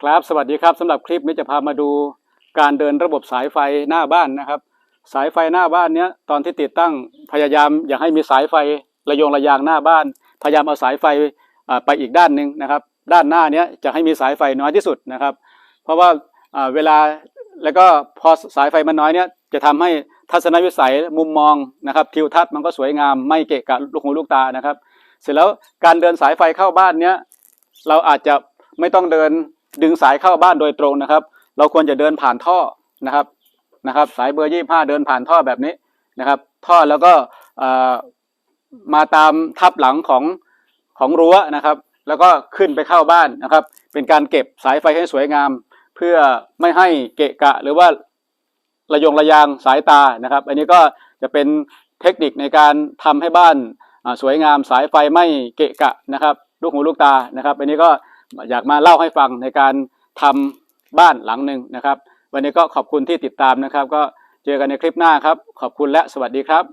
ครับสวัสดีครับสำหรับคลิปนี้จะพามาดูการเดินระบบสายไฟหน้าบ้านนะครับ สายไฟหน้าบ้านเนี้ยตอนที่ติดตั้งพยายามอย่าให้มีสายไฟระยงระยางหน้าบ้าน พยายามเอาสายไฟไปอีกด้านหนึ่งนะครับ ด้านหน้าเนี้ยจะให้มีสายไฟน้อยที่สุดนะครับ เพราะว่าอ่าเวลาแล้วก็พอสายไฟมันน้อยเนี้ยจะทำให้ทัศนวิสัยมุมมองนะครับทิวทัศน์มันก็สวยงามไม่เกะกะลูกหูลูกตานะครับ เสร็จแล้วการเดินสายไฟเข้าบ้านเนี้ยเราอาจจะไม่ต้องเดิน ดึงสายเข้าบ้านโดยตรงนะครับ เราควรจะเดินผ่านท่อนะครับนะครับ สายเบอร์ยี่ห้าเดินผ่านท่อแบบนี้นะครับ ท่อแล้วก็มาตามทับหลังของของรั้วนะครับ แล้วก็ขึ้นไปเข้าบ้านนะครับ เป็นการเก็บสายไฟให้สวยงาม เพื่อไม่ให้เกะกะหรือว่าระยงระยางสายตานะครับ อันนี้ก็จะเป็นเทคนิคในการทำให้บ้านสวยงามสายไฟไม่เกะกะนะครับ ลูกหูลูกตานะครับ อันนี้ก็ อยากมาเล่าให้ฟังในการทำบ้านหลังหนึ่งนะครับ วันนี้ก็ขอบคุณที่ติดตามนะครับ ก็เจอกันในคลิปหน้าครับ ขอบคุณและสวัสดีครับ